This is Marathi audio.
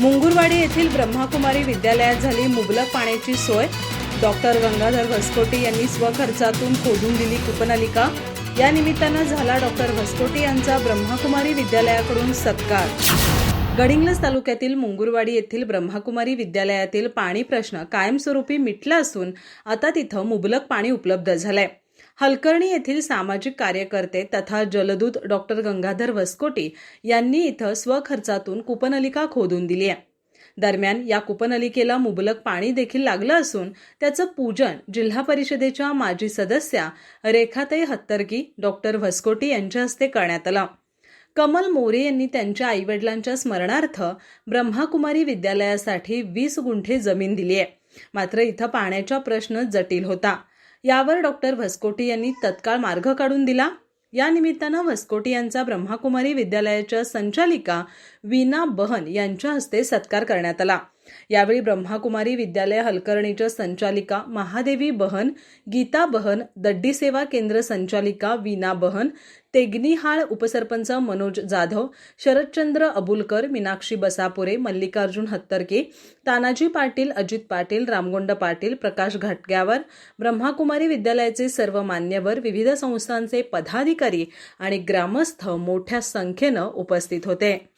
मुंगुरवाडी येथील ब्रह्माकुमारी विद्यालयात झाली मुबलक पाण्याची सोय. डॉक्टर गंगाधर भस्कोटी यांनी स्वखर्चातून खोदून दिली कूपनलिका या निमित्तानं झाला डॉक्टर भस्कोटी यांचा ब्रह्माकुमारी विद्यालयाकडून सत्कार. गडिंग्लज तालुक्यातील मुंगुरवाडी येथील ब्रह्माकुमारी विद्यालयातील पाणी प्रश्न कायमस्वरूपी मिटला असून आता तिथं मुबलक पाणी उपलब्ध झालंय. हलकर्णी येथील सामाजिक कार्यकर्ते तथा जलदूत डॉक्टर गंगाधर वस्कोटी यांनी इथं स्वखर्चातून कुपनलिका खोदून दिली आहे. दरम्यान या कुपनलिकेला मुबलक पाणी देखील लागलं असून त्याचं पूजन जिल्हा परिषदेच्या माजी सदस्या रेखाताई हत्तरकी डॉक्टर भस्कोटी यांच्या हस्ते करण्यात आलं. कमल मोरे यांनी त्यांच्या आईवडिलांच्या स्मरणार्थ ब्रह्माकुमारी विद्यालयासाठी वीस गुंठे जमीन दिली आहे. मात्र इथं पाण्याचा प्रश्न जटिल होता. यावर डॉक्टर भस्कोटी यांनी तत्काळ मार्ग काढून दिला. या निमित्तानं भस्कोटी यांचा ब्रह्माकुमारी विद्यालयाच्या संचालिका वीना बहन यांच्या हस्ते सत्कार करण्यात आला. यावेळी ब्रह्माकुमारी विद्यालय हलकर्णीच्या संचालिका महादेवी बहन गीता बहन दड्डी सेवा केंद्र संचालिका वीना बहन तेगनिहाळ उपसरपंच मनोज जाधव शरदचंद्र अबुलकर मीनाक्षी बसापुरे मल्लिकार्जुन हत्तरके तानाजी पाटील अजित पाटील रामगोंड पाटील प्रकाश घाटग्यावर ब्रह्माकुमारी विद्यालयाचे सर्व मान्यवर विविध संस्थांचे पदाधिकारी आणि ग्रामस्थ मोठ्या संख्येनं उपस्थित होते.